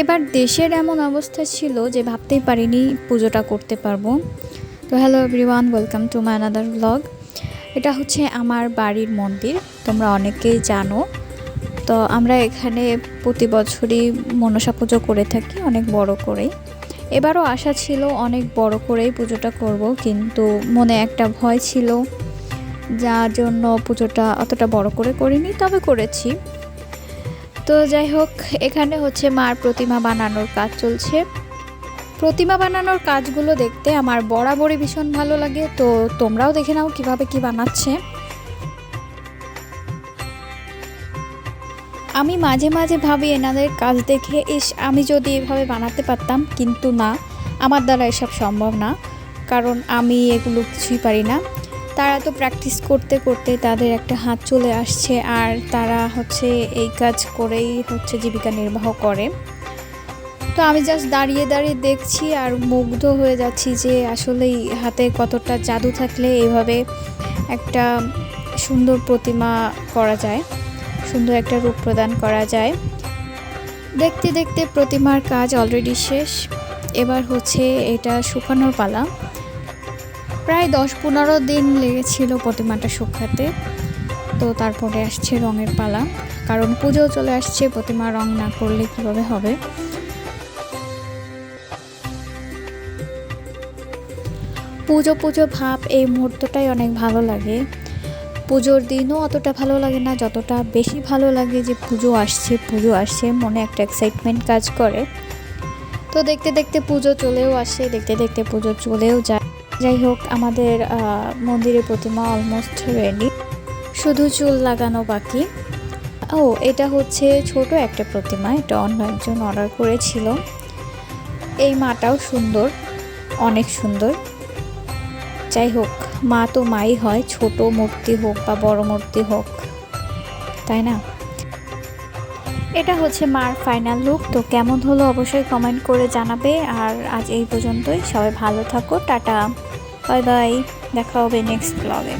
এবার দেশের এমন অবস্থা ছিল যে ভাবতেই পারিনি পুজোটা করতে পারব। তো hello everyone welcome to my another blog এটা হচ্ছে আমার বাড়ির মন্দির, তোমরা অনেকেই জানো। তো আমরা এখানে প্রতি বছরই মনসা পুজো করে থাকি, অনেক বড় করেই। এবারও আশা ছিল অনেক বড় করেই পুজোটা করব, কিন্তু মনে একটা ভয় ছিল, যার জন্য পুজোটা অতটা বড় করে করিনি, তবে করেছি। তো যাই হোক, এখানে হচ্ছে মার প্রতিমা বানানোর কাজ চলছে। প্রতিমা বানানোর কাজগুলো দেখতে আমার বরাবরই ভীষণ ভালো লাগে, তো তোমরাও দেখে নাও কীভাবে কি বানাচ্ছে। আমি মাঝে মাঝে ভাবি, এনাদের কাজ দেখে ইস, আমি যদি এভাবে বানাতে পারতাম, কিন্তু না, আমার দ্বারা এসব সম্ভব না, কারণ আমি এগুলো কিছুই পারি না। তারা তো প্র্যাকটিস করতে করতে তাদের একটা হাত চলে আসছে আর তারা হচ্ছে এই কাজ করেই হচ্ছে জীবিকা নির্বাহ করে। তো আমি জাস্ট দাঁড়িয়ে দাঁড়িয়ে দেখছি আর মুগ্ধ হয়ে যাচ্ছি যে আসলেই হাতে কতটা জাদু থাকলে এভাবে একটা সুন্দর প্রতিমা করা যায়, সুন্দর একটা রূপ প্রদান করা যায়। দেখতে দেখতে প্রতিমার কাজ অলরেডি শেষ। এবার হচ্ছে এটা শুকানোর পালা। প্রায় দশ পনেরো দিন লেগেছিল প্রতিমাটা শুকাতে। তো তারপরে আসছে রঙের পালা, কারণ পুজো চলে আসছে, প্রতিমা রং না করলে কীভাবে হবে? পুজো পুজো ভাব এই মুহূর্তটাই অনেক ভালো লাগে। পুজোর দিনও অতটা ভালো লাগে না, যতটা বেশি ভালো লাগে যে পুজো আসছে পুজো আসছে, মনে একটা এক্সাইটমেন্ট কাজ করে। তো দেখতে দেখতে পুজো চলেও আসে, দেখতে দেখতে পুজো চলেও যায়। যাই হোক, আমাদের মন্দিরের প্রতিমা অলমোস্ট রেডি শুধু চুল লাগানো বাকি। ও, এটা হচ্ছে ছোট একটা প্রতিমা, এটা অন্য একজন অর্ডার করেছিল। এই মাটাও সুন্দর, অনেক সুন্দর। যাই হোক, মা তো মাই হয়, ছোট মূর্তি হোক বা বড় মূর্তি হোক, তাই না? এটা হচ্ছে মার ফাইনাল লুক তো কেমন হলো অবশ্যই কমেন্ট করে জানাবে। আর আজ এই পর্যন্তই, সবাই ভালো থাকো, টাটা। বাই বাই দেখা হবে নেক্সট ব্লগে